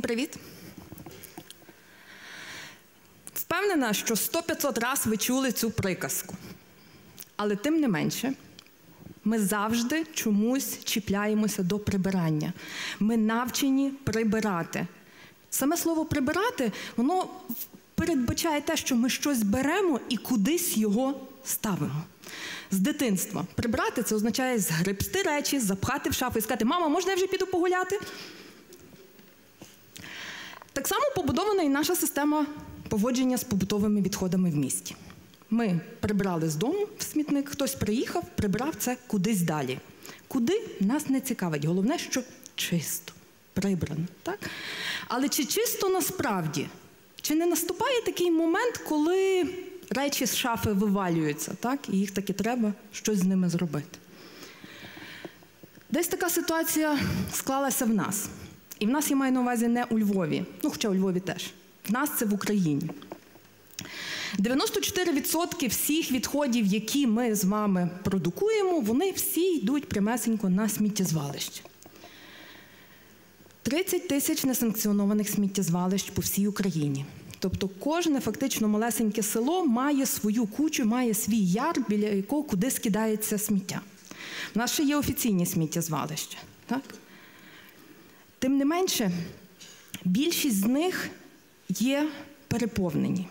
Всім привіт! Впевнена, що 100-500 раз ви чули цю приказку. Але тим не менше, ми завжди чомусь чіпляємося до прибирання. Ми навчені прибирати. Саме слово прибирати, воно передбачає те, що ми щось беремо і кудись його ставимо. З дитинства прибрати це означає згребсти речі, запхати в шафу і сказати, мама, можна я вже піду погуляти? Так само побудована і наша система поводження з побутовими відходами в місті. Ми прибрали з дому в смітник, хтось приїхав, прибрав це кудись далі. Куди нас не цікавить. Головне, що чисто, прибрано. Так? Але чи чисто насправді? Чи не наступає такий момент, коли речі з шафи вивалюються, так? і їх таки треба щось з ними зробити? Десь така ситуація склалася в нас. І в нас я маю на увазі не у Львові, ну хоча у Львові теж. В нас це в Україні. 94% всіх відходів, які ми з вами продукуємо, вони всі йдуть прямесенько на сміттєзвалище. 30 тисяч несанкціонованих сміттєзвалищ по всій Україні. Тобто кожне фактично малесеньке село має свою кучу, має свій яр, біля якого куди скидається сміття. У нас ще є офіційні сміттєзвалища. Так? Тим не менше, більшість з них є переповнені.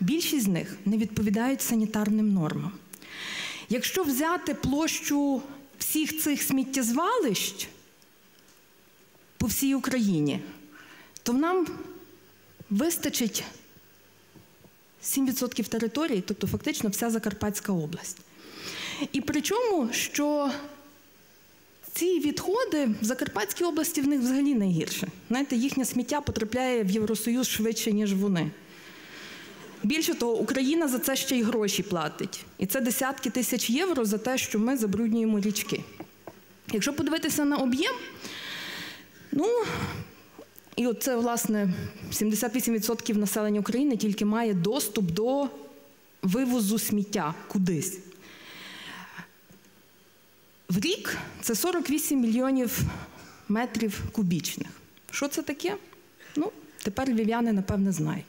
Більшість з них не відповідають санітарним нормам. Якщо взяти площу всіх цих сміттєзвалищ по всій Україні, то нам вистачить 7% території, тобто фактично вся Закарпатська область. І причому, що ці відходи в Закарпатській області в них взагалі найгірше. Знаєте, їхнє сміття потрапляє в Євросоюз швидше, ніж вони. Більше того, Україна за це ще й гроші платить. І це десятки тисяч євро за те, що ми забруднюємо річки. Якщо подивитися на об'єм, ну, і оце, власне, 78% населення України тільки має доступ до вивозу сміття кудись. В рік це 48 мільйонів метрів кубічних. Що це таке? Ну, тепер львів'яни, напевне, знають.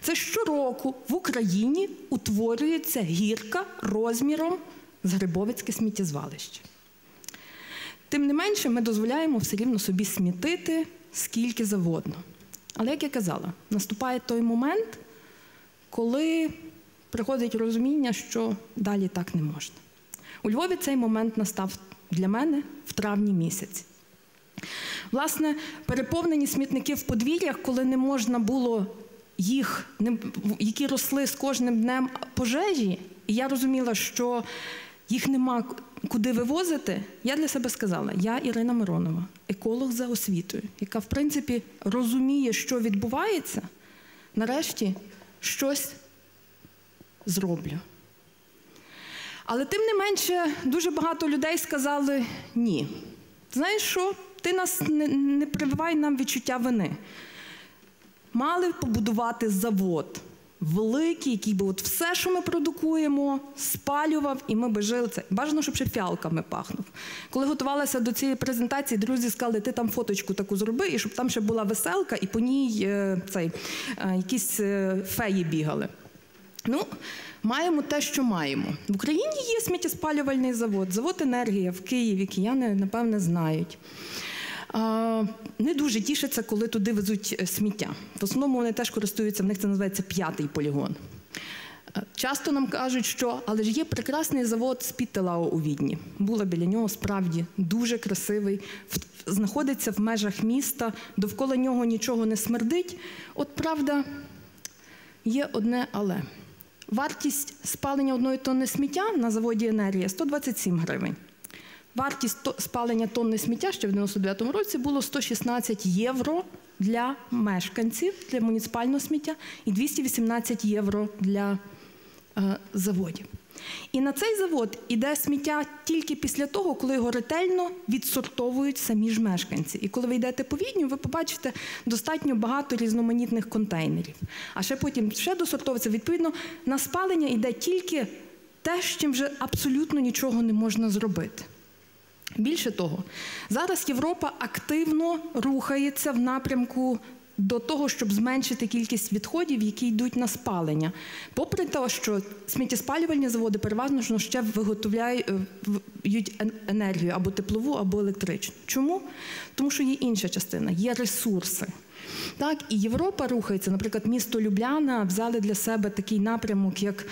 Це щороку в Україні утворюється гірка розміром з Грибовицьке сміттєзвалище. Тим не менше, ми дозволяємо все рівно собі смітити скільки завгодно. Але, як я казала, наступає той момент, коли приходить розуміння, що далі так не можна. У Львові цей момент настав для мене в травні місяці. Власне, переповнені смітники в подвір'ях, коли не можна було їх, які росли з кожним днем пожежі, і я розуміла, що їх нема куди вивозити, я для себе сказала: я Ірина Миронова, еколог за освітою, яка, в принципі, розуміє, що відбувається, нарешті щось зроблю. Але тим не менше, дуже багато людей сказали ні. Знаєш що? Ти нас не, не прививай нам відчуття вини. Мали побудувати завод великий, який би от все, що ми продукуємо, спалював, і ми би жили це. Бажано, щоб ще фіалками пахнув. Коли готувалася до цієї презентації, друзі сказали, ти там фоточку таку зроби, і щоб там ще була веселка, і по ній е, цей, е, якісь е, феї бігали. Ну, Маємо те, що маємо. В Україні є сміттєспалювальний завод, завод енергія в Києві, кияни, напевне, знають. Не дуже тішаться, коли туди везуть е, сміття. В основному вони теж користуються, в них це називається п'ятий полігон. Е, часто нам кажуть, що але ж є прекрасний завод з Піттелао у Відні. Була біля нього справді дуже красивий, знаходиться в межах міста, довкола нього нічого не смердить. От правда, є одне але. Вартість спалення одної тонни сміття на заводі енергія 127 гривень. Вартість спалення тонни сміття ще в 99-му році було 116 євро для мешканців для муніципального сміття і 218 євро для е, заводів. І на цей завод іде сміття тільки після того, коли його ретельно відсортовують самі ж мешканці. І коли ви йдете по відню, ви побачите достатньо багато різноманітних контейнерів. А ще потім ще досортовується. Відповідно, на спалення йде тільки те, з чим вже абсолютно нічого не можна зробити. Більше того, зараз Європа активно рухається в напрямку до того, щоб зменшити кількість відходів, які йдуть на спалення. Попри те, що сміттєспалювальні заводи переважно ще виготовляють е, енергію або теплову, або електричну. Чому? Тому що є інша частина, є ресурси. Так, І Європа рухається, наприклад, місто Любляна взяли для себе такий напрямок, як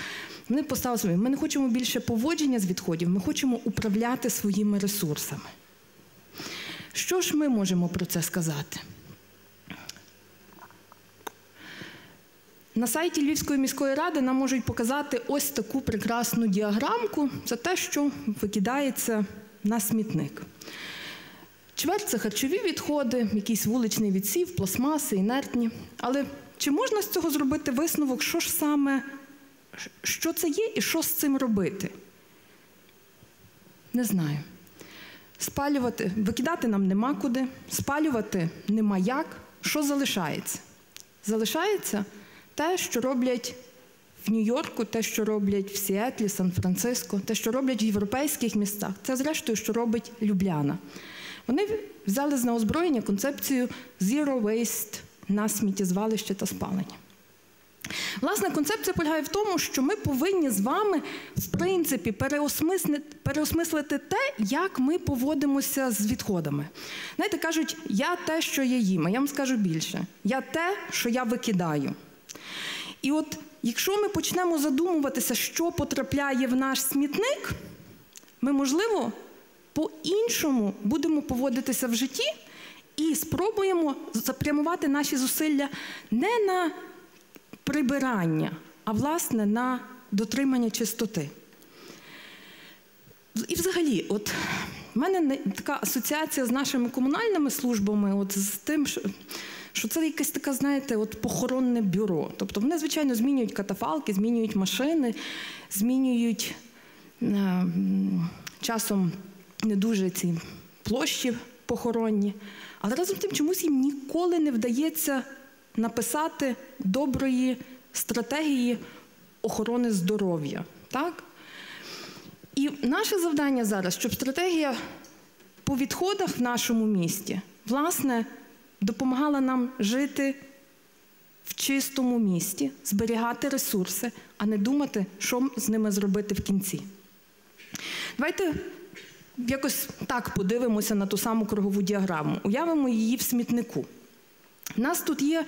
вони поставили собі, ми не хочемо більше поводження з відходів, ми хочемо управляти своїми ресурсами. Що ж ми можемо про це сказати? На сайті Львівської міської ради нам можуть показати ось таку прекрасну діаграмку за те, що викидається на смітник. Чверть це харчові відходи, якийсь вуличний відсів, пластмаси, інертні. Але чи можна з цього зробити висновок, що ж саме, що це є і що з цим робити? Не знаю. Спалювати, викидати нам нема куди, спалювати нема як. Що залишається? Залишається те, що роблять в Нью-Йорку, те, що роблять в Сіетлі, Сан-Франциско, те, що роблять в європейських містах, це, зрештою, що робить Любляна. Вони взяли на озброєння концепцію Zero Waste на сміттєзвалище та спалення. Власне, концепція полягає в тому, що ми повинні з вами, в принципі, переосмислити те, як ми поводимося з відходами. Знаєте, кажуть, я те, що я їм, а я вам скажу більше. Я те, що я викидаю. І от якщо ми почнемо задумуватися, що потрапляє в наш смітник, ми, можливо, по-іншому будемо поводитися в житті і спробуємо запрямувати наші зусилля не на прибирання, а власне на дотримання чистоти. І взагалі, от в мене така асоціація з нашими комунальними службами, от з тим, що що це якесь таке, знаєте, от похоронне бюро. Тобто вони, звичайно, змінюють катафалки, змінюють машини, змінюють е, часом не дуже ці площі похоронні. Але разом з тим чомусь їм ніколи не вдається написати доброї стратегії охорони здоров'я. Так? І наше завдання зараз, щоб стратегія по відходах в нашому місті, власне, допомагала нам жити в чистому місті, зберігати ресурси, а не думати, що з ними зробити в кінці. Давайте якось так подивимося на ту саму кругову діаграму. Уявимо її в смітнику. У нас тут є,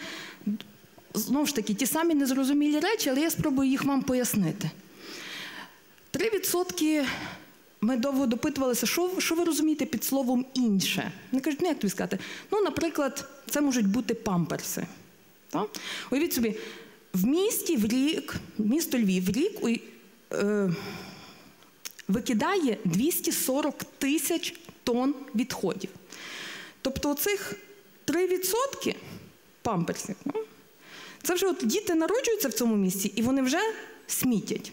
знову ж таки, ті самі незрозумілі речі, але я спробую їх вам пояснити. 3% ми довго допитувалися, що що ви розумієте під словом інше. Вони кажуть, ну як тобі сказати? Ну, наприклад, це можуть бути памперси. Так? Уявіть собі, в місті в рік, місто Львів в рік е, викидає 240 тисяч тонн відходів. Тобто оцих 3% памперсів, ну, це вже от діти народжуються в цьому місці і вони вже смітять.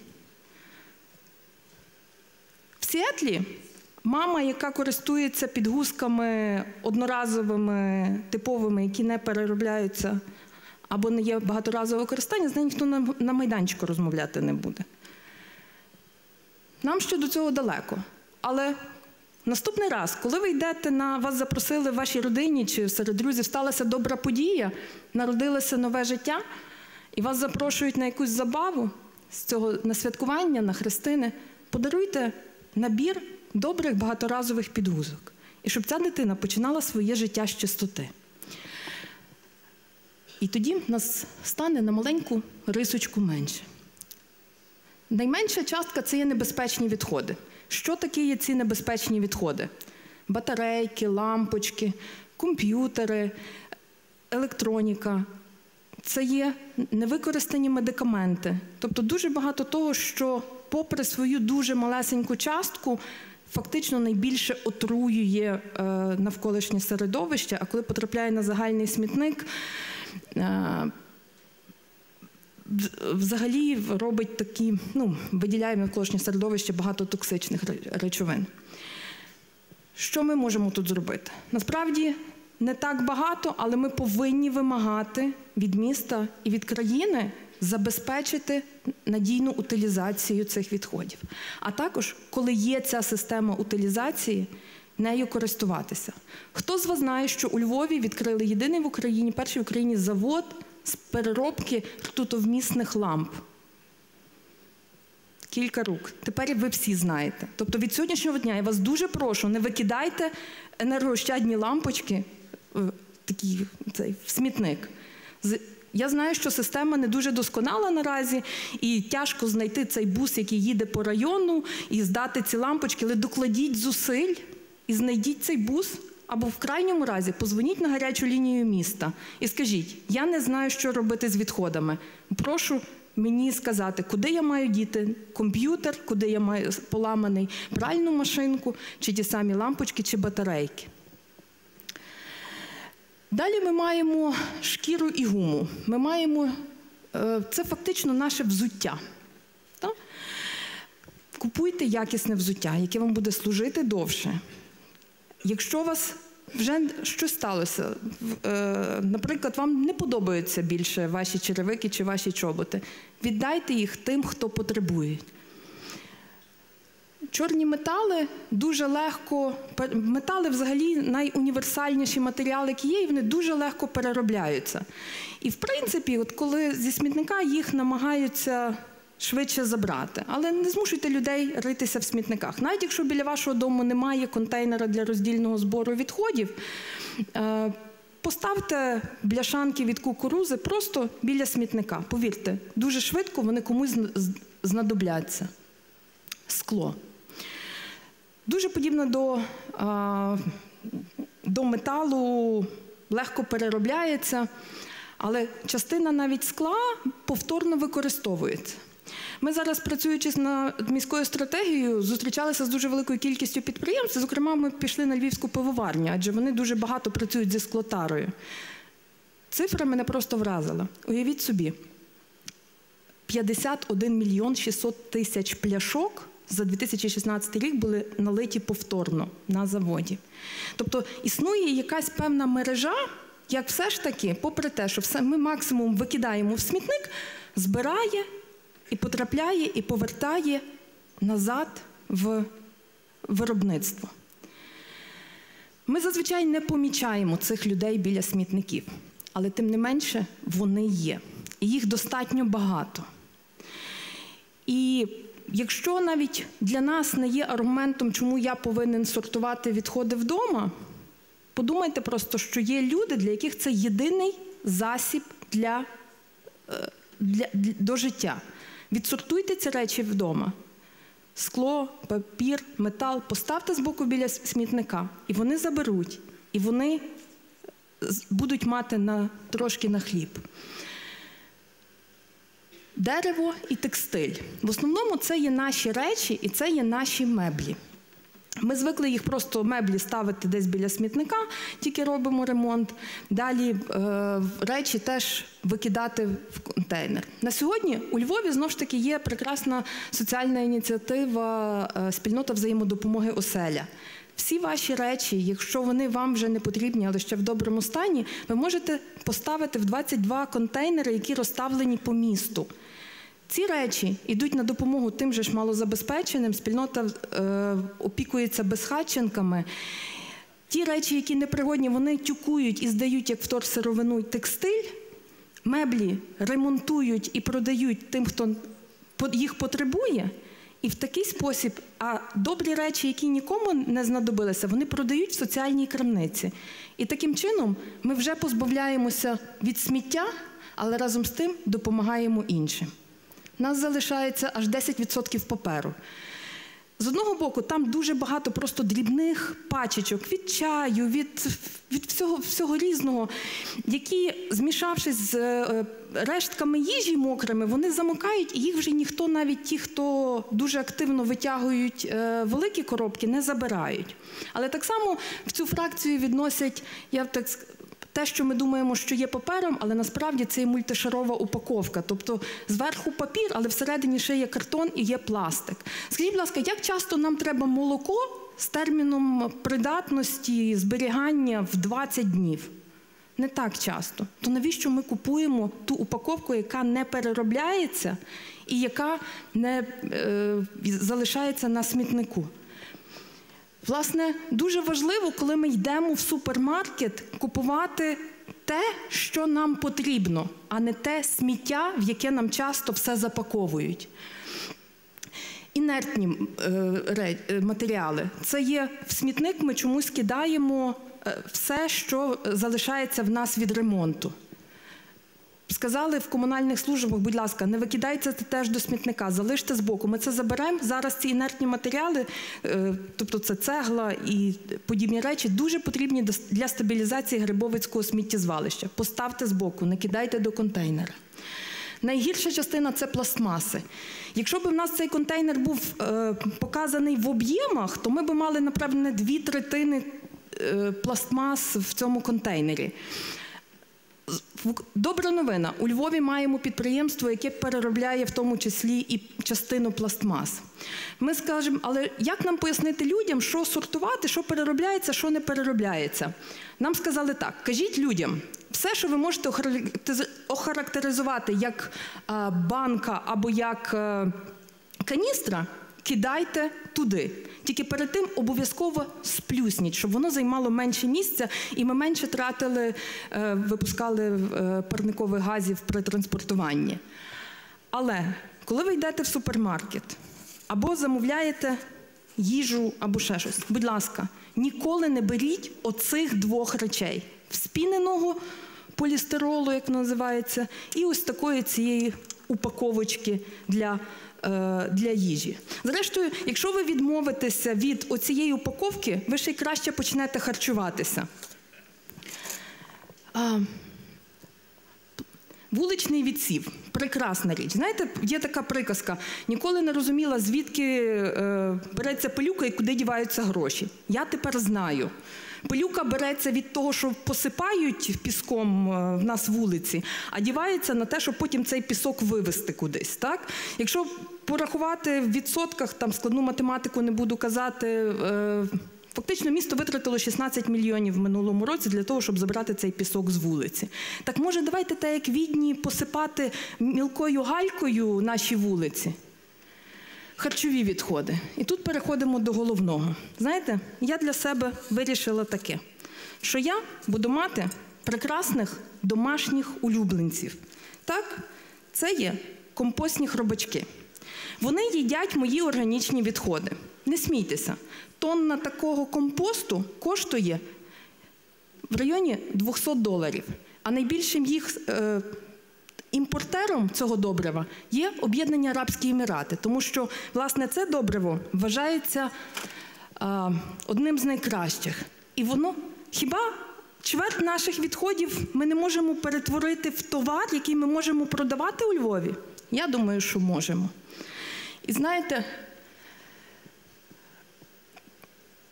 Сіетлі мама, яка користується підгузками одноразовими, типовими, які не переробляються або не є багаторазове використання, з нею ніхто на майданчику розмовляти не буде. Нам ще до цього далеко. Але наступний раз, коли ви йдете на вас запросили в вашій родині чи серед друзів сталася добра подія, народилося нове життя, і вас запрошують на якусь забаву з цього на святкування, на хрестини, подаруйте набір добрих багаторазових підгузок. І щоб ця дитина починала своє життя з чистоти. І тоді нас стане на маленьку рисочку менше. Найменша частка це є небезпечні відходи. Що таке є ці небезпечні відходи? Батарейки, лампочки, комп'ютери, електроніка. Це є невикористані медикаменти. Тобто дуже багато того, що, попри свою дуже малесеньку частку, фактично найбільше отруює е, навколишнє середовище, а коли потрапляє на загальний смітник. Е, взагалі робить такі, ну, виділяє навколишнє середовище багато токсичних речовин. Що ми можемо тут зробити? Насправді не так багато, але ми повинні вимагати від міста і від країни забезпечити надійну утилізацію цих відходів. А також, коли є ця система утилізації, нею користуватися. Хто з вас знає, що у Львові відкрили єдиний в Україні, перший в Україні завод з переробки ртутовмісних ламп? Кілька рук. Тепер ви всі знаєте. Тобто від сьогоднішнього дня я вас дуже прошу, не викидайте енергоощадні лампочки в, такі, цей, в смітник. Я знаю, що система не дуже досконала наразі, і тяжко знайти цей бус, який їде по району, і здати ці лампочки, але докладіть зусиль і знайдіть цей бус. Або в крайньому разі позвоніть на гарячу лінію міста і скажіть: я не знаю, що робити з відходами. Прошу мені сказати, куди я маю діти комп'ютер, куди я маю поламаний пральну машинку, чи ті самі лампочки, чи батарейки. Далі ми маємо шкіру і гуму. Ми маємо е, це фактично наше взуття. Купуйте якісне взуття, яке вам буде служити довше. Якщо у вас вже щось сталося, е, наприклад, вам не подобаються більше ваші черевики чи ваші чоботи, віддайте їх тим, хто потребує. Чорні метали дуже легко, метали взагалі найуніверсальніші матеріали, які є, і вони дуже легко переробляються. І в принципі, от коли зі смітника їх намагаються швидше забрати, але не змушуйте людей ритися в смітниках. Навіть якщо біля вашого дому немає контейнера для роздільного збору відходів, е, поставте бляшанки від кукурузи просто біля смітника. Повірте, дуже швидко вони комусь знадобляться. Скло. Дуже подібно до, до металу, легко переробляється, але частина навіть скла повторно використовується. Ми зараз, працюючи над міською стратегією, зустрічалися з дуже великою кількістю підприємств. Зокрема, ми пішли на львівську пивоварню, адже вони дуже багато працюють зі склотарою. Цифра мене просто вразила. Уявіть собі, 51 мільйон 600 тисяч пляшок за 2016 рік були налиті повторно на заводі. Тобто існує якась певна мережа, як все ж таки, попри те, що все ми максимум викидаємо в смітник, збирає і потрапляє, і повертає назад в виробництво. Ми зазвичай не помічаємо цих людей біля смітників, але тим не менше вони є. І їх достатньо багато. І якщо навіть для нас не є аргументом, чому я повинен сортувати відходи вдома, подумайте просто, що є люди, для яких це єдиний засіб для, е, для, для, до життя. Відсортуйте ці речі вдома. Скло, папір, метал, поставте з боку біля смітника, і вони заберуть, і вони будуть мати на, трошки на хліб дерево і текстиль. В основному це є наші речі і це є наші меблі. Ми звикли їх просто меблі ставити десь біля смітника, тільки робимо ремонт. Далі е, речі теж викидати в контейнер. На сьогодні у Львові знову ж таки є прекрасна соціальна ініціатива е, спільнота взаємодопомоги оселя. Всі ваші речі, якщо вони вам вже не потрібні, але ще в доброму стані, ви можете поставити в 22 контейнери, які розставлені по місту. Ці речі йдуть на допомогу тим же ж малозабезпеченим, спільнота е, опікується безхатченками. Ті речі, які непригодні, вони тюкують і здають як вторсировину текстиль, меблі ремонтують і продають тим, хто їх потребує. І в такий спосіб, а добрі речі, які нікому не знадобилися, вони продають в соціальній крамниці. І таким чином ми вже позбавляємося від сміття, але разом з тим допомагаємо іншим нас залишається аж 10% паперу. З одного боку, там дуже багато просто дрібних пачечок від чаю, від від всього всього різного, які, змішавшись з е, рештками їжі мокрими, вони замокають, і їх вже ніхто, навіть ті, хто дуже активно витягують е, великі коробки, не забирають. Але так само в цю фракцію відносять, я так те, що ми думаємо, що є папером, але насправді це є мультишарова упаковка. Тобто зверху папір, але всередині ще є картон і є пластик. Скажіть, будь ласка, як часто нам треба молоко з терміном придатності зберігання в 20 днів? Не так часто. То навіщо ми купуємо ту упаковку, яка не переробляється і яка не е, залишається на смітнику? Власне, дуже важливо, коли ми йдемо в супермаркет, купувати те, що нам потрібно, а не те сміття, в яке нам часто все запаковують. Інертні е, е, матеріали. Це є в смітник, ми чомусь кидаємо е, все, що залишається в нас від ремонту. Сказали в комунальних службах, будь ласка, не викидайте це теж до смітника, залиште збоку. Ми це заберемо. Зараз ці інертні матеріали, е, тобто це цегла і подібні речі, дуже потрібні для стабілізації Грибовицького сміттєзвалища. Поставте збоку, не кидайте до контейнера. Найгірша частина це пластмаси. Якщо б у нас цей контейнер був е, показаний в об'ємах, то ми б мали, напевне, дві третини е, пластмас в цьому контейнері. Добра новина. У Львові маємо підприємство, яке переробляє в тому числі і частину пластмас. Ми скажемо, але як нам пояснити людям, що сортувати, що переробляється, що не переробляється? Нам сказали так: кажіть людям, все, що ви можете охарактеризувати як банка або як е, каністра, кидайте туди. Тільки перед тим обов'язково сплюсніть, щоб воно займало менше місця і ми менше тратили, е, випускали е, парникових газів при транспортуванні. Але коли ви йдете в супермаркет або замовляєте їжу або ще щось, будь ласка, ніколи не беріть оцих двох речей: вспіненого полістиролу, як називається, і ось такої цієї упаковочки для, для їжі. Зрештою, якщо ви відмовитеся від оцієї упаковки, ви ще й краще почнете харчуватися. Вуличний відсів прекрасна річ. Знаєте, є така приказка: ніколи не розуміла, звідки е, береться пилюка і куди діваються гроші. Я тепер знаю. Пилюка береться від того, що посипають піском е, в нас вулиці, а дівається на те, щоб потім цей пісок вивезти кудись. Так? Якщо порахувати в відсотках, там складну математику не буду казати. Е, Фактично місто витратило 16 мільйонів в минулому році для того, щоб забрати цей пісок з вулиці. Так може, давайте так, як відні, посипати мілкою галькою наші вулиці? Харчові відходи. І тут переходимо до головного. Знаєте, я для себе вирішила таке, що я буду мати прекрасних домашніх улюбленців. Так, це є компостні хробачки. Вони їдять мої органічні відходи. Не смійтеся, тонна такого компосту коштує в районі 200 доларів. А найбільшим їх е, імпортером цього добрива є Об'єднані Арабські Емірати, тому що власне це добриво вважається а, одним з найкращих. І воно хіба чверть наших відходів ми не можемо перетворити в товар, який ми можемо продавати у Львові? Я думаю, що можемо. І знаєте,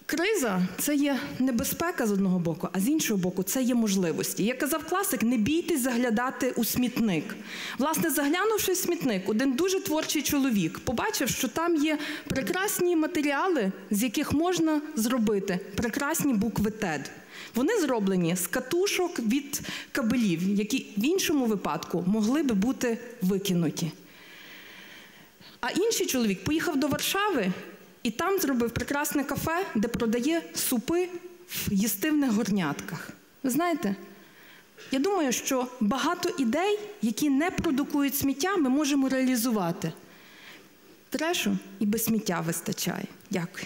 Криза це є небезпека з одного боку, а з іншого боку, це є можливості. Як казав класик, не бійтесь заглядати у смітник. Власне, заглянувши в смітник, один дуже творчий чоловік побачив, що там є прекрасні матеріали, з яких можна зробити прекрасні букви ТЕД. Вони зроблені з катушок від кабелів, які в іншому випадку могли би бути викинуті. А інший чоловік поїхав до Варшави і там зробив прекрасне кафе, де продає супи в їстивних горнятках. Ви знаєте, я думаю, що багато ідей, які не продукують сміття, ми можемо реалізувати. Трешу і без сміття вистачає. Дякую.